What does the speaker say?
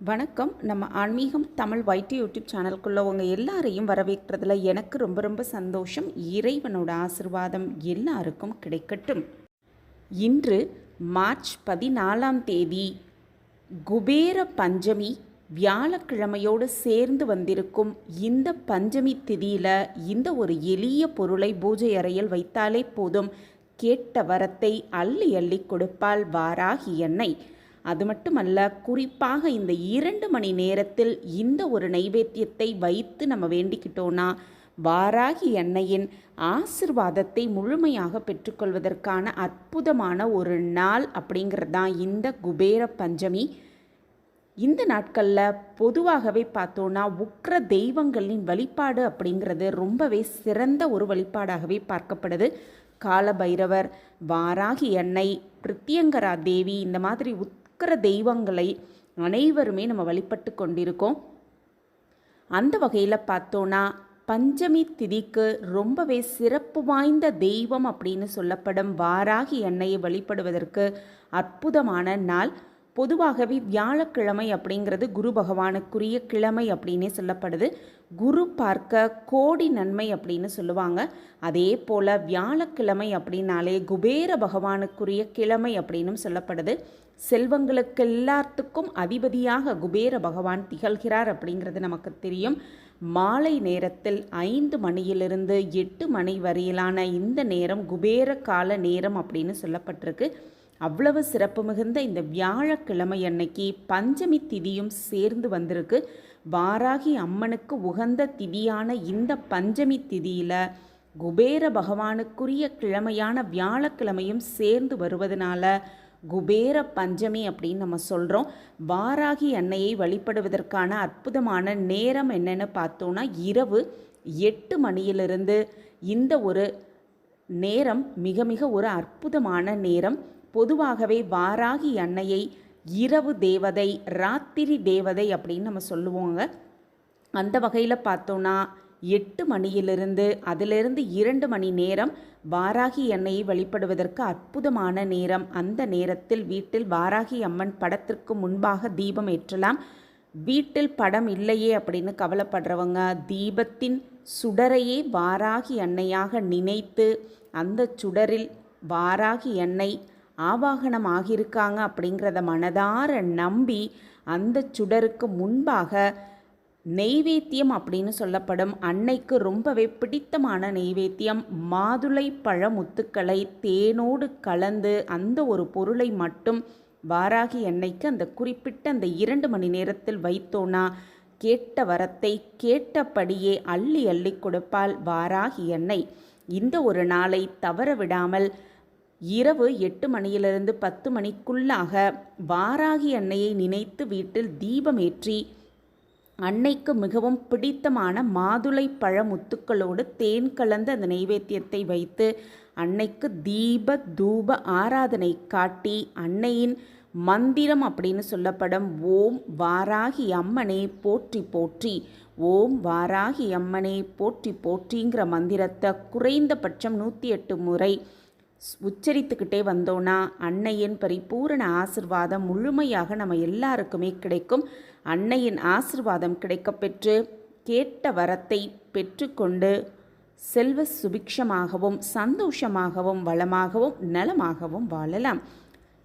வணக்கம். நம்ம ஆன்மீகம் தமிழ் வைட்டி யூடியூப் சேனலுக்குள்ள உங்கள் எல்லாரையும் வரவேற்கிறதுல எனக்கு ரொம்ப ரொம்ப சந்தோஷம். இறைவனோட ஆசிர்வாதம் எல்லாருக்கும் கிடைக்கட்டும். இன்று மார்ச் பதினாலாம் தேதி குபேர பஞ்சமி வியாழக்கிழமையோடு சேர்ந்து வந்திருக்கும் இந்த பஞ்சமி திதியில் இந்த ஒரு எளிய பொருளை பூஜை அறையில் வைத்தாலே போதும். கேட்ட வரத்தை அள்ளி அள்ளி கொடுப்பால் வாராகி எண்ணெய். அது மட்டுமல்ல குறிப்பாக இந்த இரண்டு மணி நேரத்தில் இந்த ஒரு நைவேத்தியத்தை வைத்து நம்ம வேண்டிக்கிட்டோன்னா வாராகி எண்ணெயின் ஆசிர்வாதத்தை முழுமையாக பெற்றுக்கொள்வதற்கான அற்புதமான ஒரு நாள் அப்படிங்கிறது தான் இந்த குபேர பஞ்சமி. இந்த நாட்களில் பொதுவாகவே பார்த்தோன்னா உக்ர தெய்வங்களின் வழிபாடு அப்படிங்கிறது ரொம்பவே சிறந்த ஒரு வழிபாடாகவே பார்க்கப்படுது. காலபைரவர் வாராகி எண்ணெய் பிரித்தியங்கரா தேவி இந்த மாதிரி இருக்கிற தெய்வங்களை அனைவருமே நம்ம வழிபட்டு கொண்டிருக்கோம். அந்த வகையில் பார்த்தோன்னா பஞ்சமி திதிக்கு ரொம்பவே சிறப்பு வாய்ந்த தெய்வம் அப்படின்னு சொல்லப்படும் வாராகி எண்ணெயை வழிபடுவதற்கு அற்புதமான நாள். பொதுவாகவே வியாழக்கிழமை அப்படிங்கிறது குரு பகவானுக்குரிய கிழமை அப்படின்னே சொல்லப்படுது. குரு பார்க்க கோடி நன்மை அப்படின்னு சொல்லுவாங்க. அதே போல் வியாழக்கிழமை அப்படின்னாலே குபேர பகவானுக்குரிய கிழமை அப்படின்னும் சொல்லப்படுது. செல்வங்களுக்கு எல்லாத்துக்கும் அதிபதியாக குபேர பகவான் திகழ்கிறார் அப்படிங்கிறது நமக்கு தெரியும். மாலை நேரத்தில் ஐந்து மணியிலிருந்து எட்டு மணி வரையிலான இந்த நேரம் குபேர கால நேரம் அப்படின்னு சொல்லப்பட்டிருக்கு. அவ்வளவு சிறப்பு மிகுந்த இந்த வியாழக்கிழமை அன்னைக்கு பஞ்சமி திதியும் சேர்ந்து வந்திருக்கு. வாராகி அம்மனுக்கு உகந்த திதியான இந்த பஞ்சமி திதியில் குபேர பகவானுக்குரிய கிழமையான வியாழக்கிழமையும் சேர்ந்து வருவதனால குபேர பஞ்சமி அப்படின்னு நம்ம சொல்கிறோம் வாராகி அன்னையை வழிபடுவதற்கான அற்புதமான நேரம் என்னென்னு பார்த்தோன்னா இரவு எட்டு மணியிலிருந்து இந்த ஒரு நேரம் மிக மிக ஒரு அற்புதமான நேரம். பொதுவாகவே வாராகி அன்னையை இரவு தேவதை ராத்திரி தேவதை அப்படின்னு நம்ம சொல்லுவோங்க. அந்த வகையில் பார்த்தோன்னா எட்டு மணியிலிருந்து அதிலிருந்து இரண்டு மணி நேரம் வாராகி எண்ணெயை வழிபடுவதற்கு அற்புதமான நேரம். அந்த நேரத்தில் வீட்டில் வாராகி அம்மன் படத்திற்கு முன்பாக தீபம் ஏற்றலாம். வீட்டில் படம் இல்லையே அப்படின்னு கவலைப்படுறவங்க தீபத்தின் சுடரையே வாராகி எண்ணெயாக நினைத்து அந்த சுடரில் வாராகி எண்ணெய் ஆவாகனம் ஆகியிருக்காங்க அப்படிங்கிறத மனதார நம்பி அந்த சுடருக்கு முன்பாக நெய்வேத்தியம் அப்படின்னு சொல்லப்படும் அன்னைக்கு ரொம்பவே பிடித்தமான நெய்வேத்தியம். மாதுளை பழ முத்துக்களை தேனோடு கலந்து அந்த ஒரு பொருளை மட்டும் வாராகி எண்ணெய்க்கு அந்த குறிப்பிட்ட அந்த இரண்டு மணி நேரத்தில் வைத்தோன்னா கேட்ட வரத்தை கேட்டபடியே அள்ளி அள்ளி கொடுப்பால் வாராகி எண்ணெய் இந்த ஒரு நாளை தவற விடாமல் இரவு எட்டு மணியிலிருந்து பத்து மணிக்குள்ளாக வாராகி அன்னையை நினைத்து வீட்டில் தீபம் ஏற்றி அன்னைக்கு மிகவும் பிடித்தமான மாதுளை பழ முத்துக்களோடு தேன் கலந்த அந்த நைவேத்தியத்தை வைத்து அன்னைக்கு தீப தூப ஆராதனை காட்டி அன்னையின் மந்திரம் அப்படின்னு சொல்லப்படும் ஓம் வாராகி அம்மனே போற்றி போற்றி ஓம் வாராகி அம்மனே போற்றி போற்றிங்கிற மந்திரத்தை குறைந்தபட்சம் நூற்றி எட்டு முறை உச்சரித்துக்கிட்டே வந்தோன்னா அன்னையின் பரிபூரண ஆசிர்வாதம் முழுமையாக நம்ம எல்லாருக்குமே கிடைக்கும். அன்னையின் ஆசிர்வாதம் கிடைக்கப்பெற்று கேட்ட வரத்தை பெற்றுக்கொண்டு செல்வ சுபிக்ஷமாகவும் சந்தோஷமாகவும் வளமாகவும் நலமாகவும் வாழலாம்.